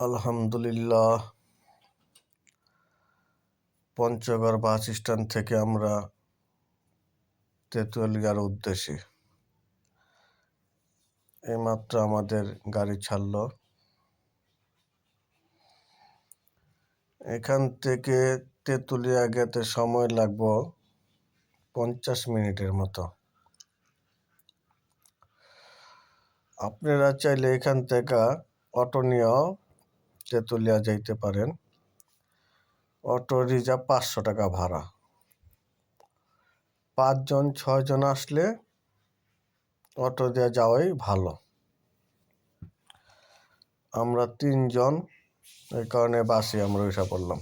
আলহামদুলিল্লাহ। Panchagarh bus stand থেকে আমরা তেঁতুলিয়ার উদ্দেশ্যে। এইমাত্র আমাদের গাড়ি ছাড়ল। এখান থেকে তেঁতুলিয়া গেতে সময় লাগব পঞ্চাশ মিনিটের মতো। আপনারা চাইলে এখান থেকে অটো নিয়েও তেঁতুলিয়া যাইতে পারেন। অটো রিজার্ভ পাঁচশো টাকা ভাড়া। পাঁচজন, ছয়জন আসলে অটো দিয়ে যাওয়াই ভালো। আমরা তিনজন, এই কারণে বাসে আমরা উঠে পড়লাম।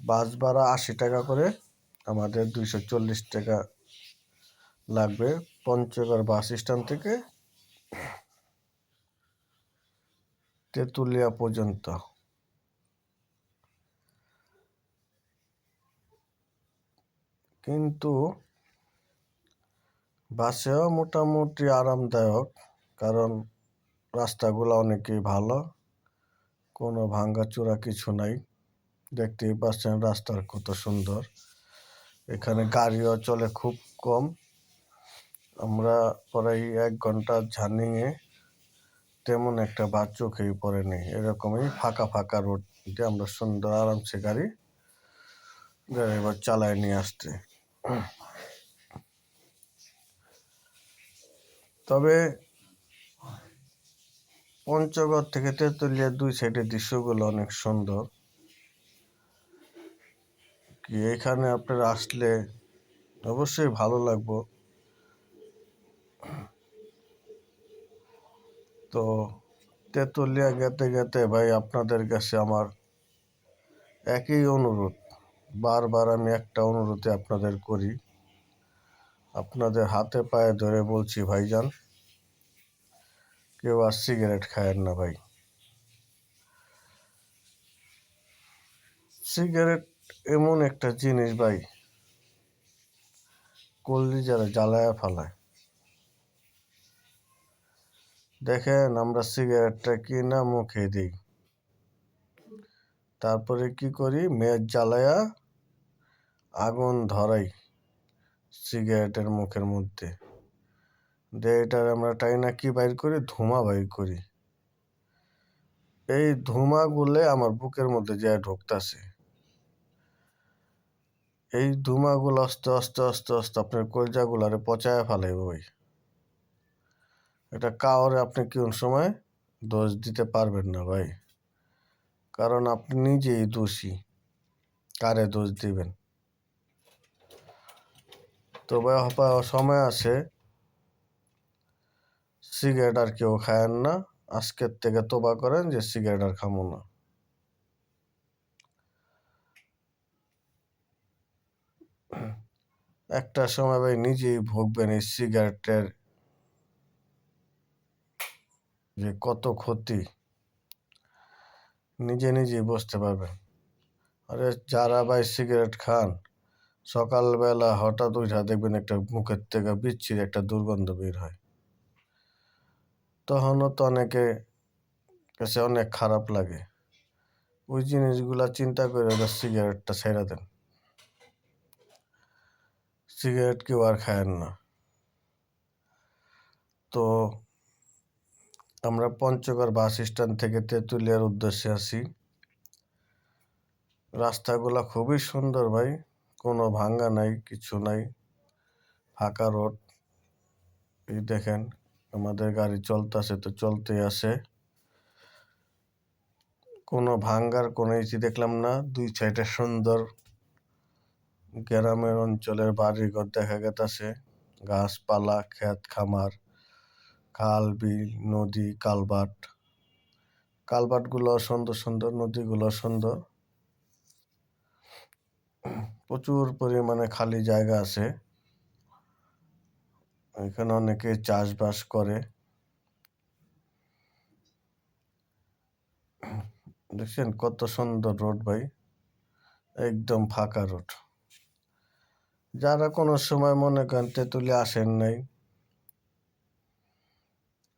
বাস ভাড়া আশি টাকা করে, আমাদের দুইশো চল্লিশ টাকা লাগবে। পঞ্চগড় বাস স্ট্যান্ড থেকে তেঁতুলিয়া পর্যন্ত। কিন্তু বাসেও মোটামুটি আরামদায়ক, কারণ রাস্তাগুলো অনেকই ভালো, কোনো ভাঙ্গাচোরা কিছু নাই। দেখতেই পাচ্ছেন রাস্তার কত সুন্দর। এখানে গাড়িও চলে খুব কম। আমরা প্রায় এক ঘণ্টা জার্নিংয়ে তেমন একটা বাস চোখেই পড়েনি এরকমই ফাঁকা ফাঁকা রোড দিয়ে আমরা সুন্দর আরামসে গাড়ি ড্রাইভার চালায় নিয়ে আসতে তবে পঞ্চগড় থেকে তেঁতুলিয়ার দুই সাইডের দৃশ্যগুলো অনেক সুন্দর। কি এখানে আপনারা আসলে অবশ্যই ভালো লাগবো। তো তেঁতুলিয়া গেতে গেতে ভাই আপনাদের কাছে আমার একই অনুরোধ। বারবার আমি একটা অনুরোধে আপনাদের করি। আপনাদের হাতে পায়ে ধরে বলছি, ভাইজান, কেউ আর সিগারেট খায়েন না ভাই। সিগারেট এমন একটা জিনিস ভাই কলজি যারা জ্বালায় ফালায়। দেখেন, আমরা সিগারেটটা কিনা মুখে দিই। তারপরে কি করি? মেজ জ্বালায়া আগুন ধরাই সিগারেটের মুখের মধ্যে। দিয়ে এটার আমরা টাইনা কি বাইর করি? ধোঁয়া বাইর করি। এই ধোঁয়াগুলো আমার বুকের মধ্যে যা ঢুকতেছে। এই ধোঁয়াগুলো আস্তে আস্তে আস্তে আস্তে আপনার কলজাগুলারে পচায় ফেলাইব ভাই। এটা কাউরে আপনি কোন সময় দোষ দিতে পারবেন না ভাই। কারণ আপনি নিজেই দোষী। কারে দোষ দিবেন? তবে সময় আছে। সিগারেট আর কেউ খায়েন না। আজকের থেকে তোবা করেন যে সিগারেট আর খামো না। একটা সময় ভাই নিজেই ভুগবেন এই সিগারেটের যে কত ক্ষতি। নিজে নিজেই বুঝতে পারবেন আরে যারা ভাই সিগারেট খান, সকালবেলা হঠাৎ উঠা দেখবেন একটা মুখের থেকে বিচ্ছির একটা দুর্গন্ধ বের হয়। তখনও তো অনেকে কাছে অনেক খারাপ লাগে। ওই জিনিসগুলা চিন্তা করে ওরা সিগারেটটা ছেড়ে দেন। সিগারেট কেউ আর খায়েন না। তো আমরা পঞ্চগড় বাস স্ট্যান্ড থেকে তেঁতুলিয়ার উদ্দেশ্যে আসি রাস্তাগুলো খুবই সুন্দর ভাই, কোনো ভাঙ্গা নাই, কিছু নাই, ফাঁকা রোড। এই দেখেন, আমাদের গাড়ি চলতেছে তো চলতে আসে কোনো ভাঙ্গার, কোনো ইতি দেখলাম না, দুই সাইডে সুন্দর গ্রামের অঞ্চলের বাড়িঘর দেখা গেছে গাছপালা, ক্ষেত খামার খাল, বিল, নদী, কালবাট। কালবাটগুলো সুন্দর সুন্দর, নদীগুলো সুন্দর। প্রচুর পরিমাণে খালি জায়গা আছে। এখানে অনেকে চাষবাস করে। দেখছেন কত সুন্দর রোড ভাই, একদম ফাঁকা রোড। যারা কোনো সময় মনে করেন তেঁতুলে আসেন নাই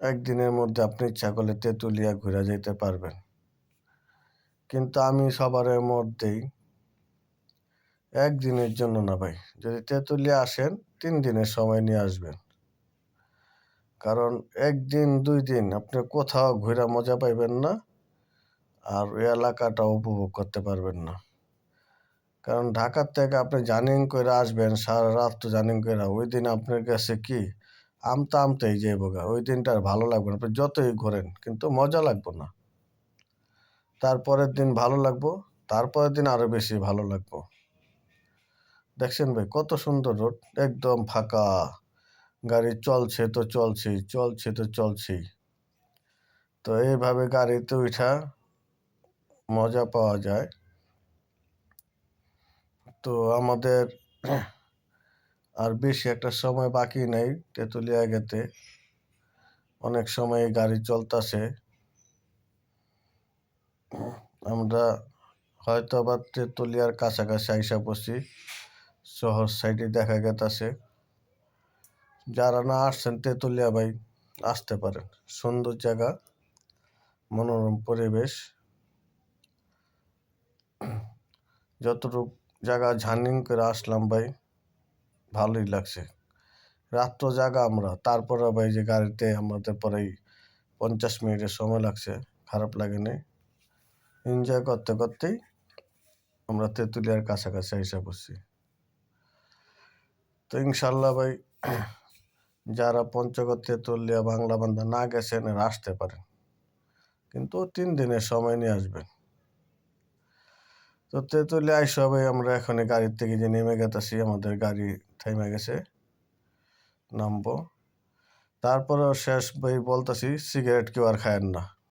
একদিনের মধ্যে আপনি ইচ্ছা করলে তেঁতুলিয়া ঘুরে যেতে পারবেন। কিন্তু আমি সবার মধ্যেই একদিনের জন্য না ভাই। যদি তেঁতুলিয়া আসেন, তিন দিনের সময় নিয়ে আসবেন। কারণ একদিন, দুই দিন আপনি কোথাও ঘুরে মজা পাইবেন না আর ওই এলাকাটা উপভোগ করতে পারবেন না। কারণ ঢাকার থেকে আপনি জার্নিং করে আসবেন, সারা রাত তো জার্নিং করে, ওই দিন আপনার কাছে কি আমতা আমতেই যাইব গা ওই দিনটা আর ভালো লাগবে না। আপনি যতই ঘোরেন, কিন্তু মজা লাগবে না। তারপরের দিন ভালো লাগবো, তারপরের দিন আরও বেশি ভালো লাগবো। দেখছেন ভাই, কত সুন্দর রোড, একদম ফাঁকা। গাড়ি চলছে তো চলছেই, চলছে তো চলছেই। তো এইভাবে গাড়িতে উঠা মজা পাওয়া যায়। তো আমাদের আর বেশি একটা সময় বাকি নেই তেঁতুলিয়া গেতে। অনেক সময় গাড়ি চলতেছে। আমরা হয়তো আবার তেঁতুলিয়ার কাছাকাছি আইসা পড়ছি, শহর সাইডে দেখা গেতাছে। যারা না আসছেন তেঁতুলিয়া ভাই, আসতে পারেন। সুন্দর জায়গা, মনোরম পরিবেশ। যতটুক জায়গা ঝার্নিং করে আসলাম ভাই ভালোই লাগছে। রাত্র জায়গা আমরা, তারপরে ভাই যে গাড়িতে আমাদের পরেই পঞ্চাশ মিনিটের সময় লাগছে, খারাপ লাগেনি। এনজয় করতে করতেই আমরা তেঁতুলিয়ার কাছাকাছি এসে পড়ছি। তো ইনশাল্লাহ ভাই, যারা পঞ্চগড়, তেঁতুলিয়া, বাংলা বান্ধা না গেছেন, এরা আসতে পারেন। কিন্তু তিন দিনের সময় নিয়ে আসবেন। তো তেঁতুলিয়া আইসা ভাই, আমরা এখানে গাড়ির থেকে যে নেমে গেতেছি, আমাদের গাড়ি থেমে গেছে। নামবো। তারপরে শেষ বই বলতেছি সিগারেট কেউ আর খায়েন না।